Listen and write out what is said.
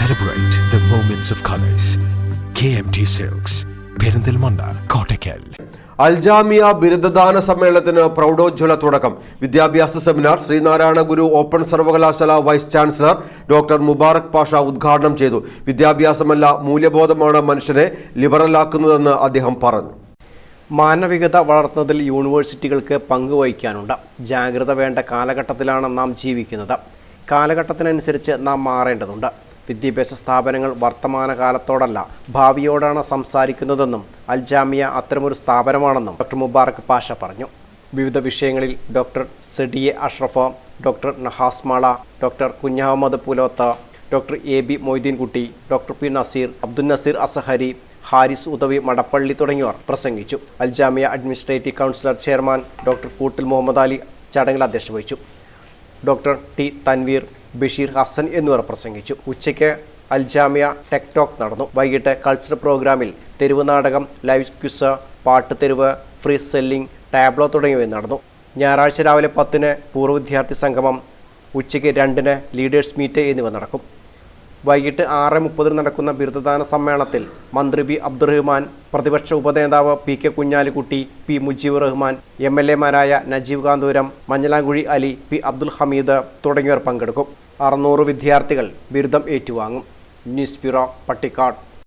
Celebrate the moments of colors. KMT silks Perinthalmanna Kottakkal Aljamia ബിരുദദാന സമ്മേളനത്തിന് പ്രൗഢോജ്വല തുടക്കം വിദ്യാഭ്യാസ സെമിനാർ ശ്രീനാരായണ ഗുരു ഓപ്പൺ സർവകലാശാല vice chancellor doctor Mubarak Pasha ഉദ്ഘാടനം ചെയ്തു. വിദ്യാഭ്യാസമല്ല മൂല്യബോധമാണ് മനുഷ്യനെ ലിബറലാക്കുന്നതെന്ന് അദ്ദേഹം പറഞ്ഞു. മാനവികത വളർത്തുന്നതിൽ യൂണിവേഴ്സിറ്റികൾക്ക് പങ്കുവഹിക്കാനുണ്ട് ജാഗ്രത വേണ്ട കാലഘട്ടത്തിലാണ് നാം ജീവിക്കുന്നത്. കാലഘട്ടത്തിനനുസരിച്ച് നാം മാറേണ്ടതുണ്ട്. വിദ്യാഭ്യാസ സ്ഥാപനങ്ങൾ വർത്തമാനകാലത്തോടല്ല ഭാവിയോടാണ് സംസാരിക്കുന്നതെന്നും അൽജാമിയ അത്തരമൊരു സ്ഥാപനമാണെന്നും ഡോക്ടർ മുബാറക് പാഷ പറഞ്ഞു. വിവിധ വിഷയങ്ങളിൽ doctor സെഡിയെ Ashraf doctor Nahasmala doctor Kunjahammed Puloth doctor A B Moideenkutty doctor P Naseer Abdul Naseer Azhari Haris Udavi Madappally തുടങ്ങിയവർ പ്രസംഗിച്ചു. Aljamia administrative councillor chairman doctor Koottil Muhammad Ali ചടങ്ങിൽ അധ്യക്ഷത വഹിച്ചു. ഡോക്ടർ ടി തൻവീർ ബഷീർ ഹസൻ എന്നിവർ പ്രസംഗിച്ചു. ഉച്ചയ്ക്ക് അൽജാമിയ ടെക്ടോക്ക് നടന്നു. വൈകിട്ട് കൾച്ചറൽ പ്രോഗ്രാമിൽ തെരുവ് നാടകം ലൈവ് ക്വിസ് പാട്ട് തെരുവ് ഫ്രീ സെല്ലിംഗ് ടാബ്ലോ തുടങ്ങിയവ നടന്നു. ഞായറാഴ്ച രാവിലെ പത്തിന് പൂർവ വിദ്യാർത്ഥി സംഗമം ഉച്ചയ്ക്ക് രണ്ടിന് ലീഡേഴ്സ് മീറ്റ് എന്നിവ നടക്കും. വൈകിട്ട് ആറ് മുപ്പതിന് നടക്കുന്ന ബിരുദദാന സമ്മേളനത്തിൽ മന്ത്രി വി അബ്ദുറഹ്മാൻ പ്രതിപക്ഷ ഉപനേതാവ് P K Kunhalikutty P Mujeeb Rahman M L എമാരായ Najeeb Kanthuram Manjalamkuzhi Ali P Abdul Hameed തുടങ്ങിയവർ പങ്കെടുക്കും. അറുന്നൂറ് വിദ്യാർത്ഥികൾ ബിരുദം ഏറ്റുവാങ്ങും. News bureau Pattikkad.